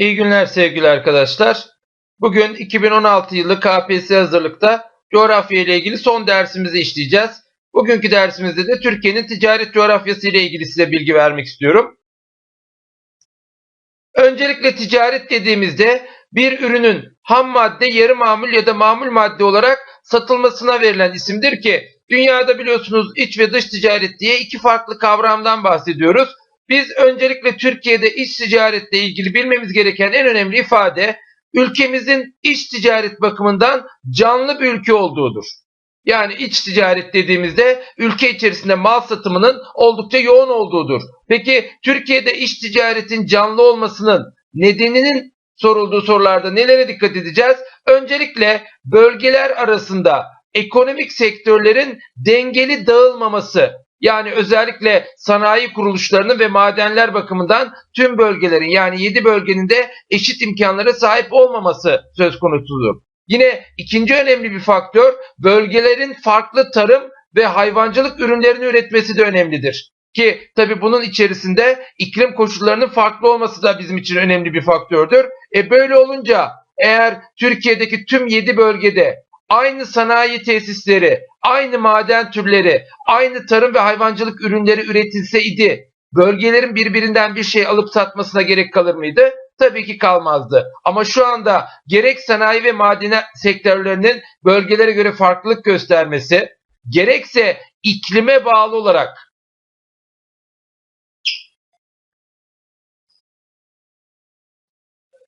İyi günler sevgili arkadaşlar. Bugün 2016 yılı KPSS hazırlıkta coğrafya ile ilgili son dersimizi işleyeceğiz. Bugünkü dersimizde de Türkiye'nin ticaret coğrafyası ile ilgili size bilgi vermek istiyorum. Öncelikle ticaret dediğimizde bir ürünün ham madde, yarı mamul ya da mamul madde olarak satılmasına verilen isimdir ki dünyada biliyorsunuz iç ve dış ticaret diye iki farklı kavramdan bahsediyoruz. Biz öncelikle Türkiye'de iç ticaretle ilgili bilmemiz gereken en önemli ifade ülkemizin iç ticaret bakımından canlı bir ülke olduğudur. Yani iç ticaret dediğimizde ülke içerisinde mal satımının oldukça yoğun olduğudur. Peki Türkiye'de iç ticaretin canlı olmasının nedeninin sorulduğu sorularda nelere dikkat edeceğiz? Öncelikle bölgeler arasında ekonomik sektörlerin dengeli dağılmaması yani özellikle sanayi kuruluşlarının ve madenler bakımından tüm bölgelerin yani 7 bölgenin de eşit imkanlara sahip olmaması söz konusudur. Yine ikinci önemli bir faktör bölgelerin farklı tarım ve hayvancılık ürünlerini üretmesi de önemlidir. Ki tabi bunun içerisinde iklim koşullarının farklı olması da bizim için önemli bir faktördür. E böyle olunca eğer Türkiye'deki tüm 7 bölgede aynı sanayi tesisleri, aynı maden türleri, aynı tarım ve hayvancılık ürünleri üretilseydi bölgelerin birbirinden bir şey alıp satmasına gerek kalır mıydı? Tabii ki kalmazdı. Ama şu anda gerek sanayi ve maden sektörlerinin bölgelere göre farklılık göstermesi, gerekse iklime bağlı olarak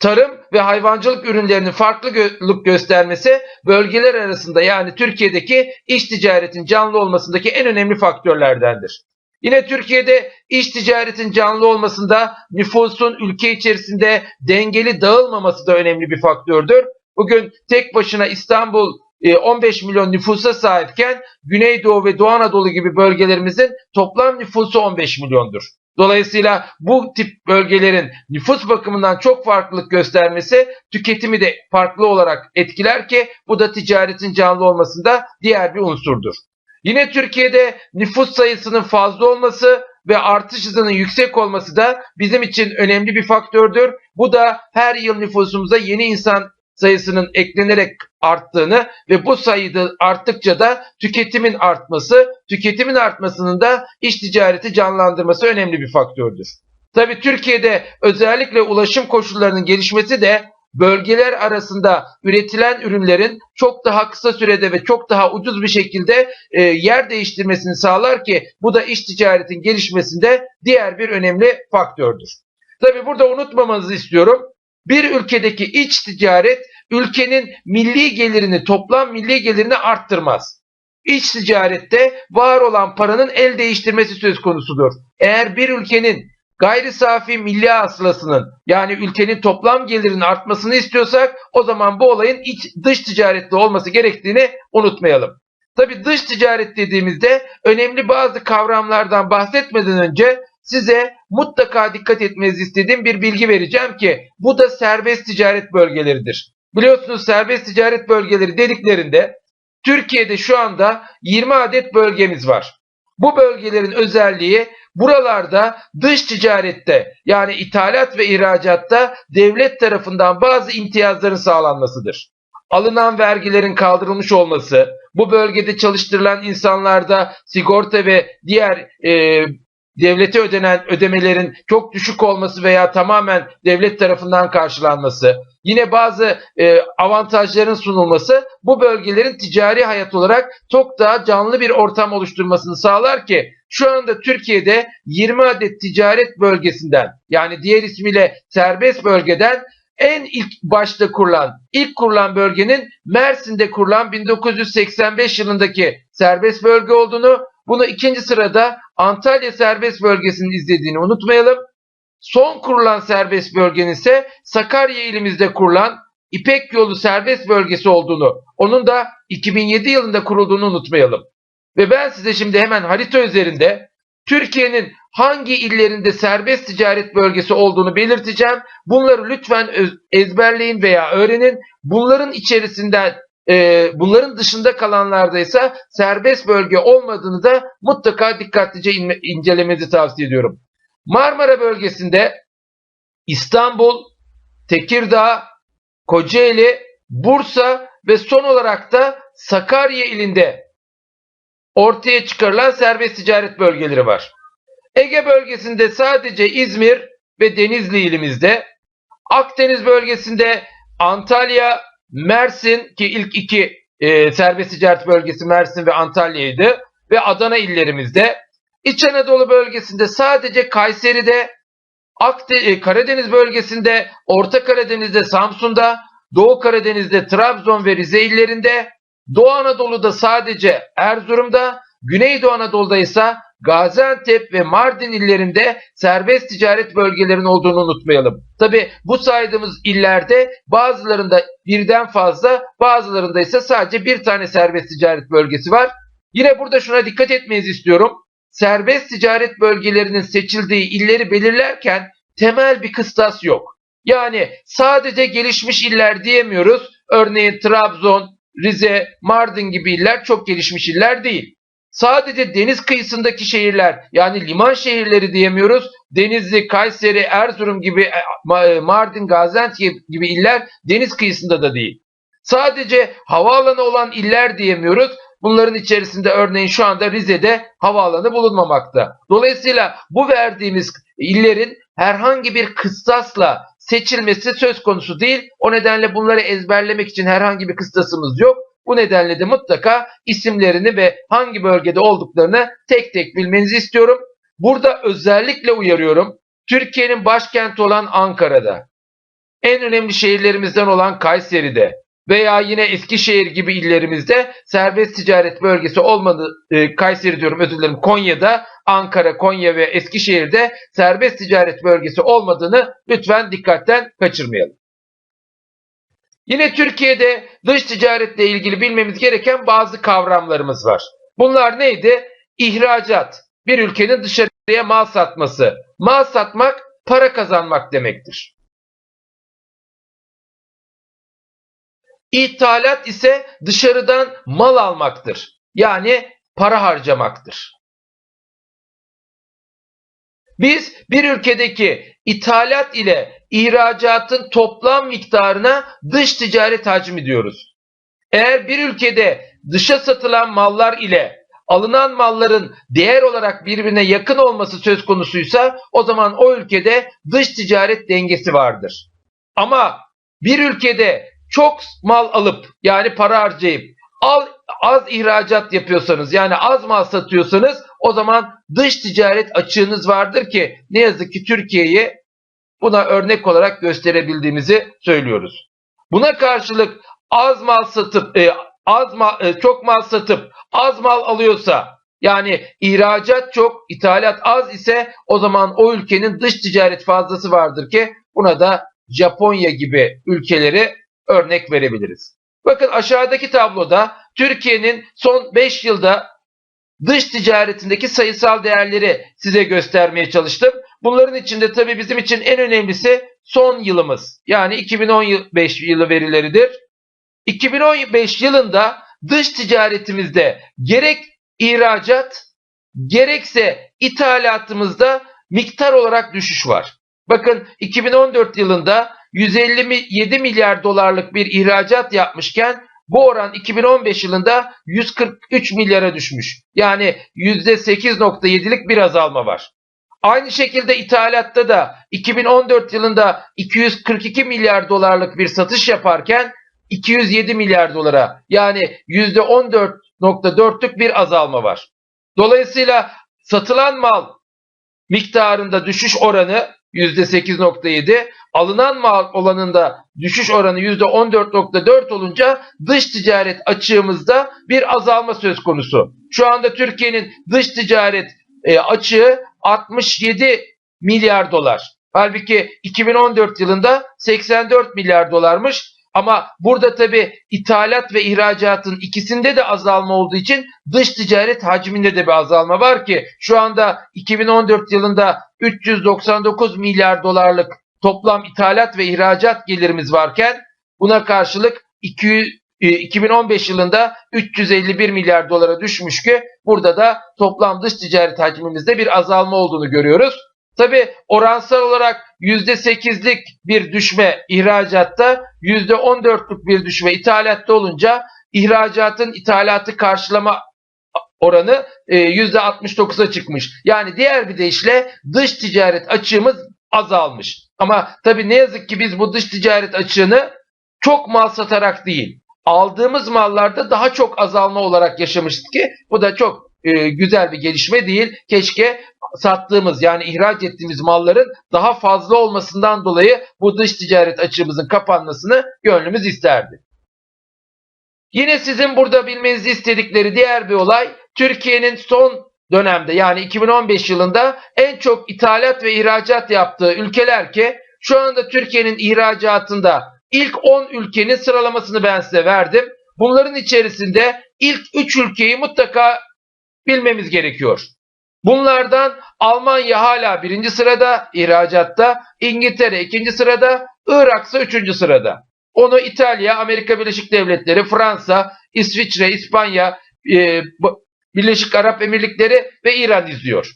tarım ve hayvancılık ürünlerinin farklılık göstermesi bölgeler arasında yani Türkiye'deki iş ticaretin canlı olmasındaki en önemli faktörlerdendir. Yine Türkiye'de iş ticaretin canlı olmasında nüfusun ülke içerisinde dengeli dağılmaması da önemli bir faktördür. Bugün tek başına İstanbul 15 e, milyon nüfusa sahipken Güneydoğu ve Doğu Anadolu gibi bölgelerimizin toplam nüfusu 15 milyondur. Dolayısıyla bu tip bölgelerin nüfus bakımından çok farklılık göstermesi tüketimi de farklı olarak etkiler ki bu da ticaretin canlı olmasında diğer bir unsurdur. Yine Türkiye'de nüfus sayısının fazla olması ve artış hızının yüksek olması da bizim için önemli bir faktördür. Bu da her yıl nüfusumuza yeni insan sayısının eklenerek arttığını ve bu sayıda arttıkça da tüketimin artması, tüketimin artmasının da iş ticareti canlandırması önemli bir faktördür. Tabi Türkiye'de özellikle ulaşım koşullarının gelişmesi de bölgeler arasında üretilen ürünlerin çok daha kısa sürede ve çok daha ucuz bir şekilde e, yer değiştirmesini sağlar ki bu da iş ticaretin gelişmesinde diğer bir önemli faktördür. Tabi burada unutmamanızı istiyorum. Bir ülkedeki iç ticaret ülkenin milli gelirini, toplam milli gelirini arttırmaz. İç ticarette var olan paranın el değiştirmesi söz konusudur. Eğer bir ülkenin gayri safi milli hasılasının yani ülkenin toplam gelirinin artmasını istiyorsak o zaman bu olayın iç dış ticaretli olması gerektiğini unutmayalım. Tabi dış ticaret dediğimizde önemli bazı kavramlardan bahsetmeden önce size mutlaka dikkat etmenizi istediğim bir bilgi vereceğim ki bu da serbest ticaret bölgeleridir. Biliyorsunuz serbest ticaret bölgeleri dediklerinde Türkiye'de şu anda 20 adet bölgemiz var. Bu bölgelerin özelliği buralarda dış ticarette yani ithalat ve ihracatta devlet tarafından bazı imtiyazların sağlanmasıdır. Alınan vergilerin kaldırılmış olması, bu bölgede çalıştırılan insanlarda sigorta ve diğer e, devlete ödenen ödemelerin çok düşük olması veya tamamen devlet tarafından karşılanması, yine bazı e, avantajların sunulması bu bölgelerin ticari hayat olarak çok daha canlı bir ortam oluşturmasını sağlar ki şu anda Türkiye'de 20 adet ticaret bölgesinden yani diğer ismiyle serbest bölgeden en ilk başta kurulan, ilk kurulan bölgenin Mersin'de kurulan 1985 yılındaki serbest bölge olduğunu, bunu ikinci sırada Antalya serbest bölgesinin izlediğini unutmayalım. Son kurulan serbest bölgenin ise Sakarya ilimizde kurulan İpek Yolu serbest bölgesi olduğunu, onun da 2007 yılında kurulduğunu unutmayalım. Ve ben size şimdi hemen harita üzerinde Türkiye'nin hangi illerinde serbest ticaret bölgesi olduğunu belirteceğim. Bunları lütfen ezberleyin veya öğrenin. Bunların içerisinden e, bunların dışında kalanlarda ise serbest bölge olmadığını da mutlaka dikkatlice incelemenizi tavsiye ediyorum. Marmara bölgesinde İstanbul, Tekirdağ, Kocaeli, Bursa ve son olarak da Sakarya ilinde ortaya çıkarılan serbest ticaret bölgeleri var. Ege bölgesinde sadece İzmir ve Denizli ilimizde, Akdeniz bölgesinde Antalya, Mersin ki ilk iki e, serbest ticaret bölgesi Mersin ve Antalya'ydı ve Adana illerimizde, İç Anadolu bölgesinde sadece Kayseri'de, e, Karadeniz bölgesinde, Orta Karadeniz'de Samsun'da, Doğu Karadeniz'de Trabzon ve Rize illerinde, Doğu Anadolu'da sadece Erzurum'da, Güneydoğu Anadolu'da ise Gaziantep ve Mardin illerinde serbest ticaret bölgelerinin olduğunu unutmayalım. Tabi bu saydığımız illerde bazılarında birden fazla bazılarında ise sadece bir tane serbest ticaret bölgesi var. Yine burada şuna dikkat etmenizi istiyorum. Serbest ticaret bölgelerinin seçildiği illeri belirlerken temel bir kıstas yok. Yani sadece gelişmiş iller diyemiyoruz. Örneğin Trabzon, Rize, Mardin gibi iller çok gelişmiş iller değil. Sadece deniz kıyısındaki şehirler yani liman şehirleri diyemiyoruz. Denizli, Kayseri, Erzurum gibi e, Ma- Mardin, Gaziantep gibi iller deniz kıyısında da değil. Sadece havaalanı olan iller diyemiyoruz. Bunların içerisinde örneğin şu anda Rize'de havaalanı bulunmamakta. Dolayısıyla bu verdiğimiz illerin herhangi bir kıstasla seçilmesi söz konusu değil. O nedenle bunları ezberlemek için herhangi bir kıstasımız yok. Bu nedenle de mutlaka isimlerini ve hangi bölgede olduklarını tek tek bilmenizi istiyorum. Burada özellikle uyarıyorum. Türkiye'nin başkenti olan Ankara'da, en önemli şehirlerimizden olan Kayseri'de veya yine Eskişehir gibi illerimizde serbest ticaret bölgesi olmadı, e, Kayseri diyorum özür dilerim Konya'da, Ankara, Konya ve Eskişehir'de serbest ticaret bölgesi olmadığını lütfen dikkatten kaçırmayalım. Yine Türkiye'de dış ticaretle ilgili bilmemiz gereken bazı kavramlarımız var. Bunlar neydi? İhracat, bir ülkenin dışarıya mal satması. Mal satmak para kazanmak demektir. İthalat ise dışarıdan mal almaktır. Yani para harcamaktır. Biz bir ülkedeki ithalat ile ihracatın toplam miktarına dış ticaret hacmi diyoruz. Eğer bir ülkede dışa satılan mallar ile alınan malların değer olarak birbirine yakın olması söz konusuysa o zaman o ülkede dış ticaret dengesi vardır. Ama bir ülkede çok mal alıp yani para harcayıp al, az ihracat yapıyorsanız yani az mal satıyorsanız o zaman dış ticaret açığınız vardır ki ne yazık ki Türkiye'yi buna örnek olarak gösterebildiğimizi söylüyoruz. Buna karşılık az mal satıp e, az mal, e, çok mal satıp az mal alıyorsa yani ihracat çok, ithalat az ise o zaman o ülkenin dış ticaret fazlası vardır ki buna da Japonya gibi ülkeleri örnek verebiliriz. Bakın aşağıdaki tabloda Türkiye'nin son 5 yılda dış ticaretindeki sayısal değerleri size göstermeye çalıştım. Bunların içinde tabii bizim için en önemlisi son yılımız. Yani 2015 yılı verileridir. 2015 yılında dış ticaretimizde gerek ihracat gerekse ithalatımızda miktar olarak düşüş var. Bakın 2014 yılında 157 milyar dolarlık bir ihracat yapmışken bu oran 2015 yılında 143 milyara düşmüş. Yani %8.7'lik bir azalma var. Aynı şekilde ithalatta da 2014 yılında 242 milyar dolarlık bir satış yaparken 207 milyar dolara yani %14.4'lük bir azalma var. Dolayısıyla satılan mal miktarında düşüş oranı %8.7, alınan mal olanında düşüş oranı %14.4 olunca dış ticaret açığımızda bir azalma söz konusu. Şu anda Türkiye'nin dış ticaret e, açığı 67 milyar dolar. Halbuki 2014 yılında 84 milyar dolarmış. Ama burada tabi ithalat ve ihracatın ikisinde de azalma olduğu için dış ticaret hacminde de bir azalma var ki şu anda 2014 yılında 399 milyar dolarlık toplam ithalat ve ihracat gelirimiz varken buna karşılık 200, 2015 yılında 351 milyar dolara düşmüş ki burada da toplam dış ticaret hacmimizde bir azalma olduğunu görüyoruz. Tabi oransal olarak %8'lik bir düşme ihracatta, %14'lük bir düşme ithalatta olunca ihracatın ithalatı karşılama oranı e, %69'a çıkmış. Yani diğer bir deyişle dış ticaret açığımız azalmış. Ama tabi ne yazık ki biz bu dış ticaret açığını çok mal satarak değil, aldığımız mallarda daha çok azalma olarak yaşamışız ki bu da çok e, güzel bir gelişme değil. Keşke sattığımız yani ihraç ettiğimiz malların daha fazla olmasından dolayı bu dış ticaret açığımızın kapanmasını gönlümüz isterdi. Yine sizin burada bilmenizi istedikleri diğer bir olay Türkiye'nin son dönemde yani 2015 yılında en çok ithalat ve ihracat yaptığı ülkeler ki şu anda Türkiye'nin ihracatında ilk 10 ülkenin sıralamasını ben size verdim. Bunların içerisinde ilk 3 ülkeyi mutlaka bilmemiz gerekiyor. Bunlardan Almanya hala birinci sırada ihracatta, İngiltere ikinci sırada, Irak ise üçüncü sırada. Onu İtalya, Amerika Birleşik Devletleri, Fransa, İsviçre, İspanya, e, Birleşik Arap Emirlikleri ve İran izliyor.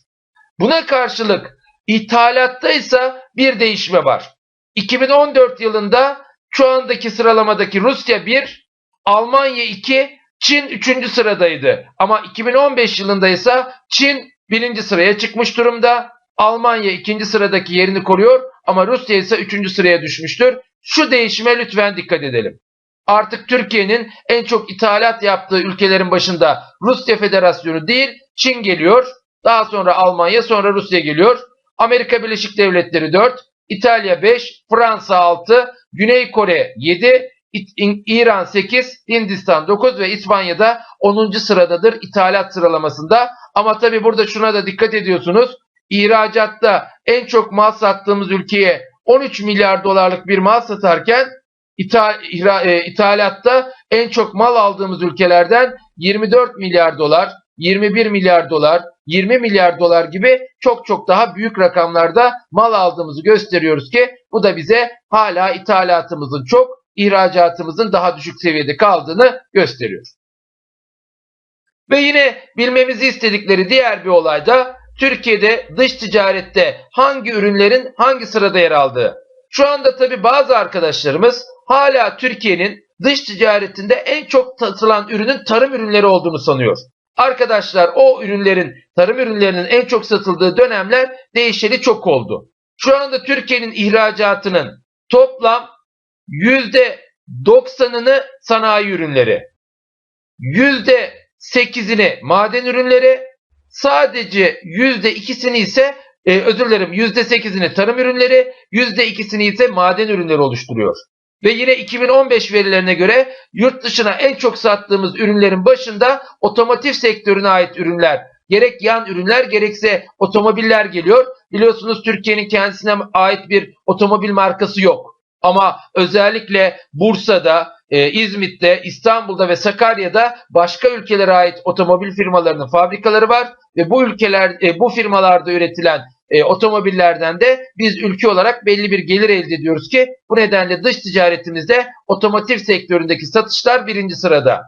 Buna karşılık ithalatta ise bir değişme var. 2014 yılında şu andaki sıralamadaki Rusya 1, Almanya 2, Çin 3. sıradaydı. Ama 2015 yılında ise Çin 1. sıraya çıkmış durumda. Almanya 2. sıradaki yerini koruyor ama Rusya ise 3. sıraya düşmüştür. Şu değişime lütfen dikkat edelim. Artık Türkiye'nin en çok ithalat yaptığı ülkelerin başında Rusya Federasyonu değil Çin geliyor. Daha sonra Almanya sonra Rusya geliyor. Amerika Birleşik Devletleri 4, İtalya 5, Fransa 6, Güney Kore 7, İran 8, Hindistan 9 ve İspanya'da 10. sıradadır ithalat sıralamasında. Ama tabi burada şuna da dikkat ediyorsunuz. İhracatta en çok mal sattığımız ülkeye 13 milyar dolarlık bir mal satarken ithal, e, ithalatta en çok mal aldığımız ülkelerden 24 milyar dolar, 21 milyar dolar, 20 milyar dolar gibi çok çok daha büyük rakamlarda mal aldığımızı gösteriyoruz ki bu da bize hala ithalatımızın çok, ihracatımızın daha düşük seviyede kaldığını gösteriyor. Ve yine bilmemizi istedikleri diğer bir olay da Türkiye'de dış ticarette hangi ürünlerin hangi sırada yer aldığı. Şu anda tabi bazı arkadaşlarımız hala Türkiye'nin dış ticaretinde en çok satılan ürünün tarım ürünleri olduğunu sanıyor. Arkadaşlar o ürünlerin, tarım ürünlerinin en çok satıldığı dönemler değişeli çok oldu. Şu anda Türkiye'nin ihracatının toplam %90'ını sanayi ürünleri, %8'ini maden ürünleri, sadece %2'sini ise e, özür dilerim %8'ini tarım ürünleri, %2'sini ise maden ürünleri oluşturuyor. Ve yine 2015 verilerine göre yurt dışına en çok sattığımız ürünlerin başında otomotiv sektörüne ait ürünler, gerek yan ürünler gerekse otomobiller geliyor. Biliyorsunuz Türkiye'nin kendisine ait bir otomobil markası yok. Ama özellikle Bursa'da, e, İzmit'te, İstanbul'da ve Sakarya'da başka ülkelere ait otomobil firmalarının fabrikaları var ve bu ülkeler, e, bu firmalarda üretilen e, otomobillerden de biz ülke olarak belli bir gelir elde ediyoruz ki bu nedenle dış ticaretimizde otomotiv sektöründeki satışlar birinci sırada.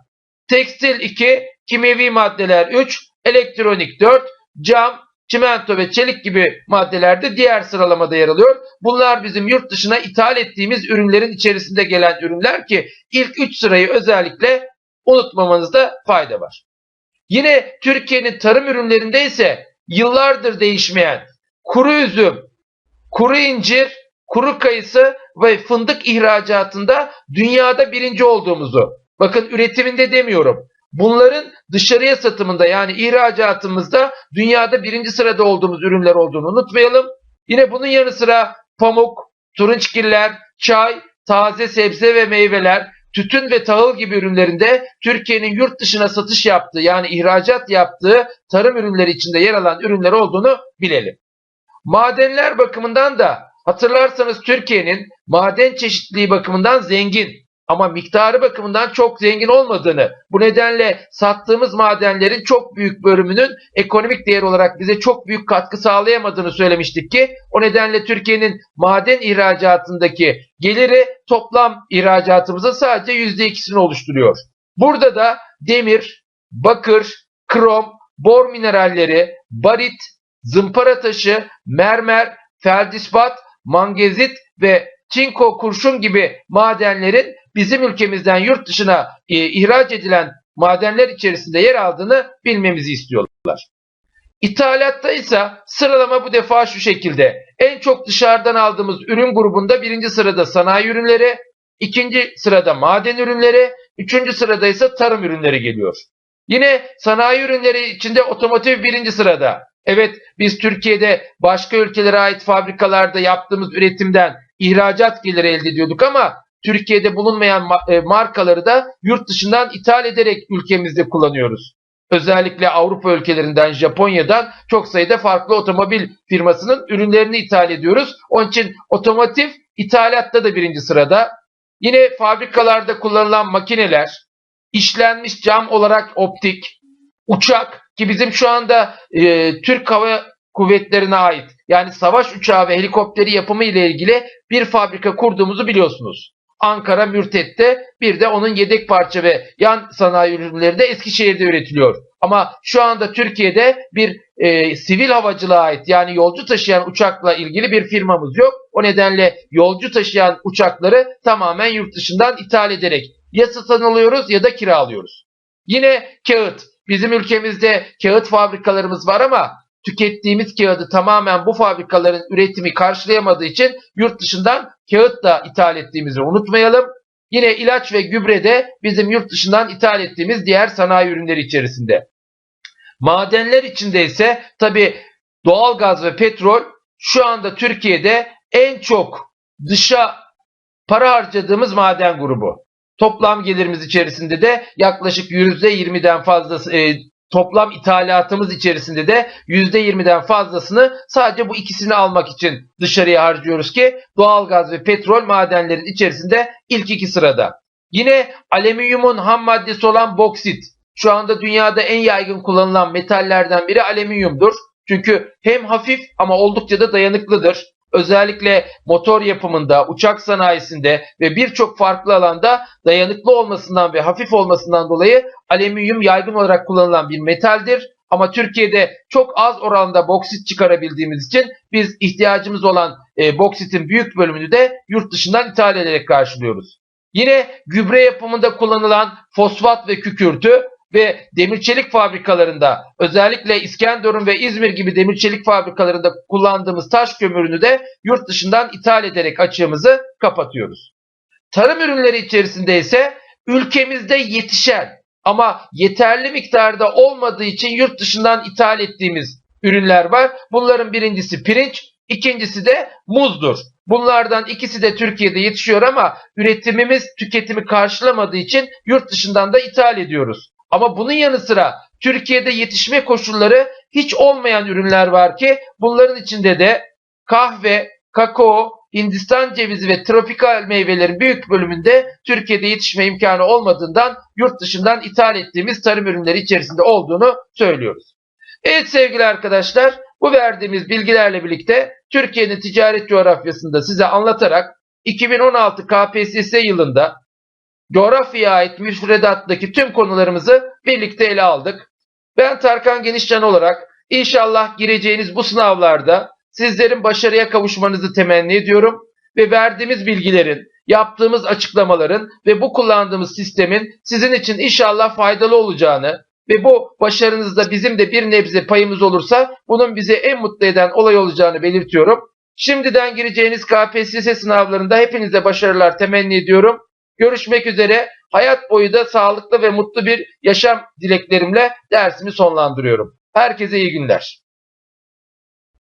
Tekstil 2, kimyevi maddeler 3, elektronik 4, cam, çimento ve çelik gibi maddelerde diğer sıralamada yer alıyor. Bunlar bizim yurt dışına ithal ettiğimiz ürünlerin içerisinde gelen ürünler ki ilk 3 sırayı özellikle unutmamanızda fayda var. Yine Türkiye'nin tarım ürünlerinde ise yıllardır değişmeyen kuru üzüm, kuru incir, kuru kayısı ve fındık ihracatında dünyada birinci olduğumuzu, bakın üretiminde demiyorum, bunların dışarıya satımında yani ihracatımızda dünyada birinci sırada olduğumuz ürünler olduğunu unutmayalım. Yine bunun yanı sıra pamuk, turunçgiller, çay, taze sebze ve meyveler, tütün ve tahıl gibi ürünlerinde Türkiye'nin yurt dışına satış yaptığı yani ihracat yaptığı tarım ürünleri içinde yer alan ürünler olduğunu bilelim. Madenler bakımından da hatırlarsanız Türkiye'nin maden çeşitliliği bakımından zengin ama miktarı bakımından çok zengin olmadığını, bu nedenle sattığımız madenlerin çok büyük bölümünün ekonomik değer olarak bize çok büyük katkı sağlayamadığını söylemiştik ki o nedenle Türkiye'nin maden ihracatındaki geliri toplam ihracatımızın sadece %2'sini oluşturuyor. Burada da demir, bakır, krom, bor mineralleri, barit, zımpara taşı, mermer, feldispat, mangezit ve çinko kurşun gibi madenlerin bizim ülkemizden yurt dışına e, ihraç edilen madenler içerisinde yer aldığını bilmemizi istiyorlar. İthalatta ise sıralama bu defa şu şekilde. En çok dışarıdan aldığımız ürün grubunda birinci sırada sanayi ürünleri, ikinci sırada maden ürünleri, üçüncü sırada ise tarım ürünleri geliyor. Yine sanayi ürünleri içinde otomotiv birinci sırada. Evet biz Türkiye'de başka ülkelere ait fabrikalarda yaptığımız üretimden ihracat geliri elde ediyorduk ama Türkiye'de bulunmayan ma- e, markaları da yurt dışından ithal ederek ülkemizde kullanıyoruz. Özellikle Avrupa ülkelerinden, Japonya'dan çok sayıda farklı otomobil firmasının ürünlerini ithal ediyoruz. Onun için otomotiv ithalatta da birinci sırada. Yine fabrikalarda kullanılan makineler, işlenmiş cam olarak optik, uçak ki bizim şu anda e, Türk Hava Kuvvetleri'ne ait yani savaş uçağı ve helikopteri yapımı ile ilgili bir fabrika kurduğumuzu biliyorsunuz. Ankara Mürtet'te bir de onun yedek parça ve yan sanayi ürünleri de Eskişehir'de üretiliyor. Ama şu anda Türkiye'de bir e, sivil havacılığa ait yani yolcu taşıyan uçakla ilgili bir firmamız yok. O nedenle yolcu taşıyan uçakları tamamen yurt dışından ithal ederek ya satın alıyoruz ya da kiralıyoruz. Yine kağıt. Bizim ülkemizde kağıt fabrikalarımız var ama tükettiğimiz kağıdı tamamen bu fabrikaların üretimi karşılayamadığı için yurt dışından kağıt da ithal ettiğimizi unutmayalım. Yine ilaç ve gübre de bizim yurt dışından ithal ettiğimiz diğer sanayi ürünleri içerisinde. Madenler içinde ise tabi doğalgaz ve petrol şu anda Türkiye'de en çok dışa para harcadığımız maden grubu. Toplam gelirimiz içerisinde de yaklaşık %20'den fazlası e, toplam ithalatımız içerisinde de %20'den fazlasını sadece bu ikisini almak için dışarıya harcıyoruz ki doğalgaz ve petrol madenlerin içerisinde ilk iki sırada. Yine alüminyumun ham maddesi olan boksit. Şu anda dünyada en yaygın kullanılan metallerden biri alüminyumdur. Çünkü hem hafif ama oldukça da dayanıklıdır. Özellikle motor yapımında, uçak sanayisinde ve birçok farklı alanda dayanıklı olmasından ve hafif olmasından dolayı alüminyum yaygın olarak kullanılan bir metaldir. Ama Türkiye'de çok az oranda boksit çıkarabildiğimiz için biz ihtiyacımız olan e, boksitin büyük bölümünü de yurt dışından ithal ederek karşılıyoruz. Yine gübre yapımında kullanılan fosfat ve kükürtü ve demir çelik fabrikalarında özellikle İskenderun ve İzmir gibi demir çelik fabrikalarında kullandığımız taş kömürünü de yurt dışından ithal ederek açığımızı kapatıyoruz. Tarım ürünleri içerisinde ise ülkemizde yetişen ama yeterli miktarda olmadığı için yurt dışından ithal ettiğimiz ürünler var. Bunların birincisi pirinç, ikincisi de muzdur. Bunlardan ikisi de Türkiye'de yetişiyor ama üretimimiz tüketimi karşılamadığı için yurt dışından da ithal ediyoruz. Ama bunun yanı sıra Türkiye'de yetişme koşulları hiç olmayan ürünler var ki bunların içinde de kahve, kakao, Hindistan cevizi ve tropikal meyvelerin büyük bölümünde Türkiye'de yetişme imkanı olmadığından yurt dışından ithal ettiğimiz tarım ürünleri içerisinde olduğunu söylüyoruz. Evet sevgili arkadaşlar bu verdiğimiz bilgilerle birlikte Türkiye'nin ticaret coğrafyasında size anlatarak 2016 KPSS yılında coğrafyaya ait müfredattaki tüm konularımızı birlikte ele aldık. Ben Tarkan Genişcan olarak inşallah gireceğiniz bu sınavlarda sizlerin başarıya kavuşmanızı temenni ediyorum ve verdiğimiz bilgilerin, yaptığımız açıklamaların ve bu kullandığımız sistemin sizin için inşallah faydalı olacağını ve bu başarınızda bizim de bir nebze payımız olursa bunun bizi en mutlu eden olay olacağını belirtiyorum. Şimdiden gireceğiniz KPSS sınavlarında hepinize başarılar temenni ediyorum. Görüşmek üzere. Hayat boyu da sağlıklı ve mutlu bir yaşam dileklerimle dersimi sonlandırıyorum. Herkese iyi günler.